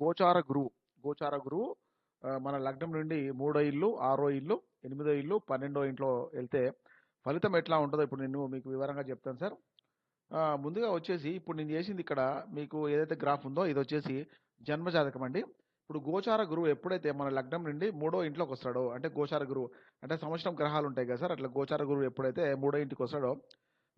గోచార గురువు. గోచార గురువు మన లగ్నం నుండి మూడో ఇల్లు ఆరో ఇల్లు ఎనిమిదో ఇల్లు పన్నెండో ఇంట్లో వెళ్తే ఫలితం ఎట్లా ఉంటుందో ఇప్పుడు నేను మీకు వివరంగా చెప్తాను సార్. ముందుగా వచ్చేసి ఇప్పుడు నేను చేసింది ఇక్కడ మీకు ఏదైతే గ్రాఫ్ ఉందో ఇది వచ్చేసి జన్మజాతకం అండి. ఇప్పుడు గోచార గురువు ఎప్పుడైతే మన లగ్నం నుండి మూడో ఇంట్లోకి వస్తాడో అంటే గోచార గురువు అంటే సంవత్సరం గ్రహాలు ఉంటాయి కదా సార్ అట్లా గోచార గురువు ఎప్పుడైతే మూడో ఇంటికి వస్తాడో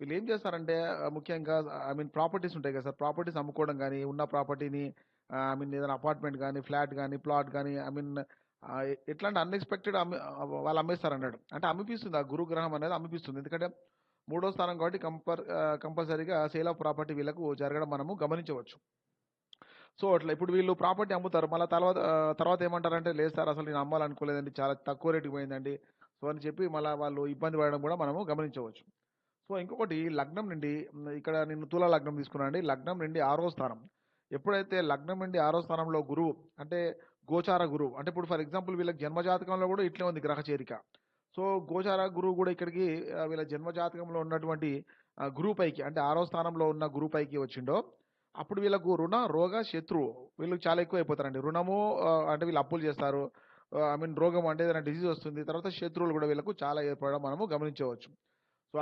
వీళ్ళు ఏం చేస్తారంటే ముఖ్యంగా ఐ మీన్ ప్రాపర్టీస్ ఉంటాయి కదా సార్ ప్రాపర్టీస్ అమ్ముకోవడం కానీ ఉన్న ప్రాపర్టీని ఐ మీన్ ఏదైనా అపార్ట్మెంట్ కానీ ఫ్లాట్ కానీ ప్లాట్ కానీ ఐ మీన్ ఎట్లాంటి అన్ఎక్స్పెక్టెడ్ అమ్మి వాళ్ళు అమ్మేస్తారు అన్నాడు అంటే అమ్మిపిస్తుంది ఆ గురుగ్రహం అనేది అమ్మిపిస్తుంది. ఎందుకంటే మూడో స్థానం కాబట్టి కంపల్ కంపల్సరీగా సేల్ ఆఫ్ ప్రాపర్టీ వీళ్ళకు జరగడం మనము గమనించవచ్చు. సో అట్లా ఇప్పుడు వీళ్ళు ప్రాపర్టీ అమ్ముతారు. మళ్ళీ తర్వాత తర్వాత ఏమంటారంటే లేదు సార్ అసలు నేను అమ్మాలనుకోలేదండి. చాలా తక్కువ రేటుకి పోయిందండి. సో అని చెప్పి మళ్ళీ వాళ్ళు ఇబ్బంది పడడం కూడా మనము గమనించవచ్చు. సో ఇంకొకటి లగ్నం నుండి ఇక్కడ నేను తుల లగ్నం తీసుకున్నాను అండి లగ్నం నుండి ఆరో స్థానం. ఎప్పుడైతే లగ్నం నుండి ఆరో స్థానంలో గురువు అంటే గోచార గురువు అంటే ఇప్పుడు ఫర్ ఎగ్జాంపుల్ వీళ్ళకి జన్మజాతకంలో కూడా ఇట్లే ఉంది గ్రహ చేరిక. సో గోచార గురువు కూడా ఇక్కడికి వీళ్ళ జన్మజాతకంలో ఉన్నటువంటి గురువు పైకి అంటే ఆరో స్థానంలో ఉన్న గురువు పైకి వచ్చిండో అప్పుడు వీళ్ళకు రుణ రోగ శత్రువు వీళ్ళకి చాలా ఎక్కువ అయిపోతారండి రుణము అంటే వీళ్ళు అప్పులు చేస్తారు. ఐ మీన్ రోగం అంటే ఏదైనా డిసీజ్ వస్తుంది తర్వాత శత్రువులు కూడా వీళ్ళకు చాలా ఏర్పడడం మనము గమనించవచ్చు. సో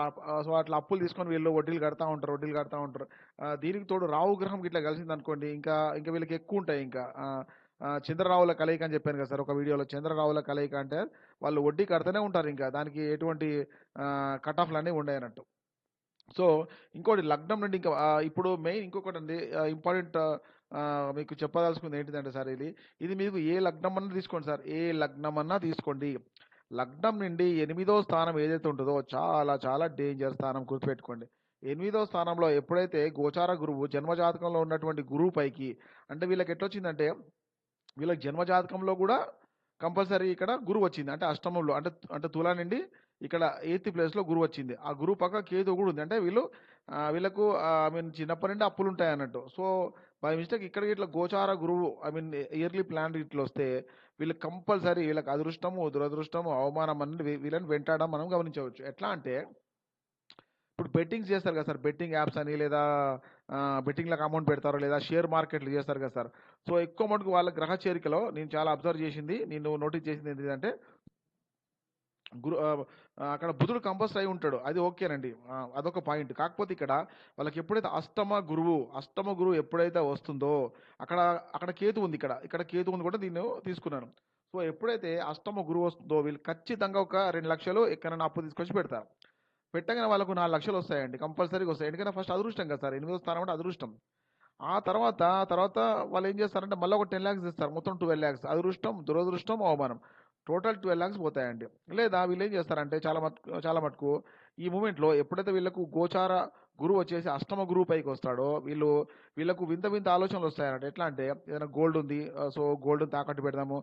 సో అట్లా అప్పులు తీసుకొని వీళ్ళు వడ్డీలు కడతా ఉంటారు వడ్డీలు కడతా ఉంటారు. దీనికి తోడు రావు గ్రహం ఇట్లా కలిసింది అనుకోండి ఇంకా ఇంకా వీళ్ళకి ఎక్కువ ఉంటాయి ఇంకా. చంద్రరావుల కలయిక అని చెప్పాను కదా సార్ ఒక వీడియోలో చంద్రరావుల కలయిక అంటే వాళ్ళు వడ్డీ కడుతూనే ఉంటారు ఇంకా. దానికి ఎటువంటి కట్ ఆఫ్లు అనేవి ఉండేనట్టు సో ఇంకోటి లగ్నం నుండి ఇంకా ఇప్పుడు మెయిన్ ఇంకొకటి అండి ఇంపార్టెంట్ మీకు చెప్పదలుచుకుంది ఏంటిదంటే సార్ ఇది ఇది మీకు ఏ లగ్నం అన్నా తీసుకోండి సార్ ఏ లగ్నం అన్నా తీసుకోండి. లగ్నం నుండి ఎనిమిదో స్థానం ఏదైతే ఉంటుందో చాలా చాలా డేంజర్ స్థానం గుర్తుపెట్టుకోండి. ఎనిమిదో స్థానంలో ఎప్పుడైతే గోచార గురువు జన్మజాతకంలో ఉన్నటువంటి గురువు పైకి అంటే వీళ్ళకి ఎట్లొచ్చిందంటే వీళ్ళకి జన్మజాతకంలో కూడా కంపల్సరీ ఇక్కడ గురువు వచ్చింది. అంటే అష్టమంలో అంటే అంటే తులా నుండి ఇక్కడ ఎయిత్ ప్లేస్లో గురువు వచ్చింది. ఆ గురువు పక్క కేతు కూడా ఉంది. అంటే వీళ్ళు వీళ్ళకు ఐ మీన్ చిన్నప్పటి నుండి అప్పులు ఉంటాయి అన్నట్టు సో బై మిస్టేక్ ఇక్కడ ఇట్లా గోచార గురువు ఐ మీన్ ఇయర్లీ ప్లాన్ ఇట్లా వస్తే వీళ్ళకి కంపల్సరీ వీళ్ళకి అదృష్టము దురదృష్టము అవమానం అనేది వీళ్ళని వెంటాడడం మనం గమనించవచ్చు. ఎట్లా అంటే ఇప్పుడు బెట్టింగ్స్ చేస్తారు కదా సార్ బెట్టింగ్ యాప్స్ అని లేదా బెట్టింగ్లకు అమౌంట్ పెడతారు లేదా షేర్ మార్కెట్లు చేస్తారు కదా సార్. సో ఎక్కువ మటుకు వాళ్ళ గ్రహ చేరికలో నేను చాలా అబ్జర్వ్ చేసింది నేను నోటీస్ చేసింది ఏంటంటే గురు అక్కడ బుధుడు కంపల్సరీ అయి ఉంటాడు. అది ఓకేనండి అదొక పాయింట్. కాకపోతే ఇక్కడ వాళ్ళకి ఎప్పుడైతే అష్టమ గురువు అష్టమ గురువు ఎప్పుడైతే వస్తుందో అక్కడ అక్కడ కేతు ఉంది ఇక్కడ. ఇక్కడ కేతు ఉంది కూడా దీన్ని తీసుకున్నాను. సో ఎప్పుడైతే అష్టమ గురువు వస్తుందో వీళ్ళు ఖచ్చితంగా ఒక రెండు లక్షలు ఎక్కడైనా అప్పు తీసుకొచ్చి పెడతారు. పెట్టగానే వాళ్ళకు నాలుగు లక్షలు వస్తాయండి. కంపల్సరీగా వస్తాయి. ఎందుకంటే ఫస్ట్ అదృష్టం కదా సార్. ఎనిమిదో స్థానం అంటే అదృష్టం. ఆ తర్వాత తర్వాత వాళ్ళు ఏం చేస్తారంటే మళ్ళీ ఒక టెన్ ల్యాక్స్ ఇస్తారు. మొత్తం ట్వెల్వ్ ల్యాక్స్ అదృష్టం దురదృష్టం అవమానం. టోటల్ ట్వెల్వ్ ల్యాక్స్ పోతాయండి. లేదా వీళ్ళు ఏం చేస్తారంటే చాలా మటుకు చాలా మటుకు ఈ మూమెంట్లో ఎప్పుడైతే వీళ్ళకు గోచార గురువు వచ్చేసి అష్టమ గురువు పైకి వస్తాడో వీళ్ళు వీళ్ళకు వింత వింత ఆలోచనలు వస్తాయన్నట్టు ఎట్లా అంటే ఏదైనా గోల్డ్ ఉంది సో గోల్డ్ తాకట్టు పెడదాము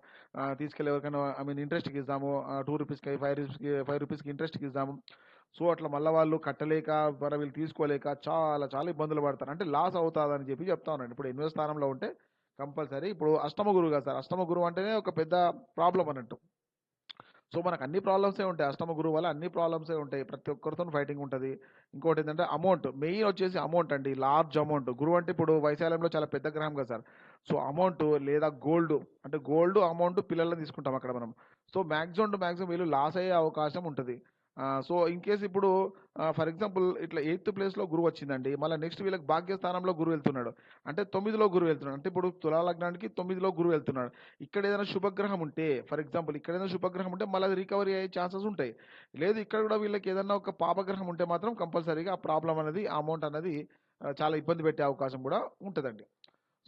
తీసుకెళ్ళి ఎవరికైనా ఐ మీన్ ఇంట్రెస్ట్కి ఇద్దాము టూ రూపీస్కి ఫైవ్ రూపీస్కి ఫైవ్ రూపీస్కి ఇంట్రెస్ట్కి ఇద్దాము సో అట్లా మళ్ళీ వాళ్ళు కట్టలేక మరి వీళ్ళు తీసుకోలేక చాలా చాలా ఇబ్బందులు పడతారు. అంటే లాస్ అవుతుందని చెప్పి చెప్తా ఉన్నాను. ఇప్పుడు ఎనిమిదో స్థానంలో ఉంటే కంపల్సరీ. ఇప్పుడు అష్టమ గురువు కదా సార్ అష్టమ గురువు అంటేనే ఒక పెద్ద ప్రాబ్లం అన్నట్టు. సో మనకు అన్ని ప్రాబ్లమ్సే ఉంటాయి. అష్టమ గురువు వల్ల అన్ని ప్రాబ్లమ్సే ఉంటాయి. ప్రతి ఒక్కరితో ఫైటింగ్ ఉంటుంది. ఇంకోటి ఏంటంటే అమౌంట్ మెయిన్ వచ్చేసి అమౌంట్ అండి. Large amount. గురువు అంటే ఇప్పుడు వైశాల్యంలో చాలా పెద్ద గ్రహం కదా సార్. సో అమౌంట్ లేదా గోల్డ్ అంటే గోల్డ్ అమౌంట్ పిల్లల్ని తీసుకుంటాం అక్కడ మనం. సో మ్యాక్సిమం టు మ్యాక్సిమం వీళ్ళు లాస్ అయ్యే అవకాశం ఉంటుంది. సో ఇన్ కేస్ ఇప్పుడు ఫర్ ఎగ్జాంపుల్ ఇట్లా ఎయిత్ ప్లేస్లో గురువు వచ్చిందండి. మళ్ళీ నెక్స్ట్ వీళ్ళకి భాగ్యస్థానంలో గురువు వెళ్తున్నాడు. అంటే తొమ్మిదిలో గురువు వెళ్తున్నాడు. అంటే ఇప్పుడు తులాలగ్నానికి తొమ్మిదిలో గురువు వెళ్తున్నాడు. ఇక్కడ ఏదైనా శుభగ్రహం ఉంటే ఫర్ ఎగ్జాంపుల్ ఇక్కడ ఏదైనా శుభగ్రహం ఉంటే మళ్ళీ రికవరీ అయ్యే ఛాన్సెస్ ఉంటాయి. లేదు ఇక్కడ కూడా వీళ్ళకి ఏదైనా ఒక పాపగ్రహం ఉంటే మాత్రం కంపల్సరీగా ఆ ప్రాబ్లం అనేది అమౌంట్ అనేది చాలా ఇబ్బంది పెట్టే అవకాశం కూడా ఉంటుందండి.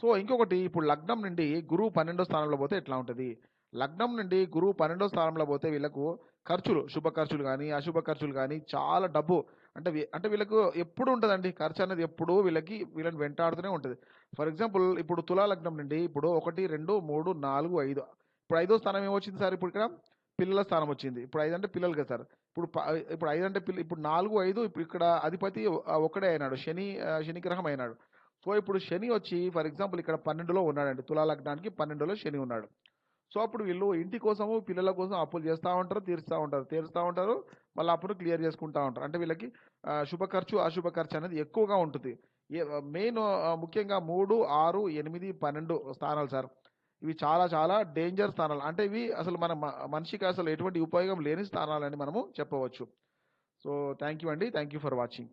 సో ఇంకొకటి ఇప్పుడు లగ్నం నుండి గురువు పన్నెండో స్థానంలో పోతే ఎట్లా ఉంటుంది? లగ్నం నుండి గురువు పన్నెండో స్థానంలో పోతే వీళ్ళకు ఖర్చులు శుభ ఖర్చులు కానీ అశుభ ఖర్చులు కానీ చాలా డబ్బు. అంటే వీ- అంటే వీళ్ళకు ఎప్పుడు ఉంటుందండి? ఖర్చు అనేది ఎప్పుడు వీళ్ళకి వీళ్ళని వెంటాడుతూనే ఉంటుంది. ఫర్ ఎగ్జాంపుల్ ఇప్పుడు తులా లగ్నం నుండి ఇప్పుడు ఒకటి రెండు మూడు నాలుగు ఐదు. ఇప్పుడు ఐదో స్థానం ఏమొచ్చింది సార్ ఇప్పుడు ఇక్కడ? పిల్లల స్థానం వచ్చింది. ఇప్పుడు ఐదు అంటే పిల్లలు కదా సార్. ఇప్పుడు ప- ఇప్పుడు ఐదు అంటే పిల్ల ఇప్పుడు నాలుగు ఐదు ఇప్పుడు ఇక్కడ అధిపతి ఒకడే అయినాడు. శని శనిగ్రహం శని గ్రహం అయినాడు. సో ఇప్పుడు శని వచ్చి ఫర్ ఎగ్జాంపుల్ ఇక్కడ పన్నెండులో ఉన్నాడండి. తులా లగ్నానికి పన్నెండులో శని ఉన్నాడు. సో అప్పుడు వీళ్ళు ఇంటి కోసము పిల్లల కోసం అప్పులు చేస్తూ ఉంటారు తీరుస్తూ ఉంటారు. తీరుస్తూ ఉంటారు మళ్ళీ అప్పుడు క్లియర్ చేసుకుంటూ ఉంటారు. అంటే వీళ్ళకి శుభ ఖర్చు అశుభ ఖర్చు అనేది ఎక్కువగా ఉంటుంది. మెయిన్ ముఖ్యంగా మూడు ఆరు ఎనిమిది పన్నెండు స్థానాలు సార్. ఇవి చాలా చాలా డేంజర్ స్థానాలు. అంటే ఇవి అసలు మన మనిషికి అసలు ఎటువంటి ఉపయోగం లేని స్థానాలని మనము చెప్పవచ్చు. సో థ్యాంక్ యూ అండి. Thank you for watching.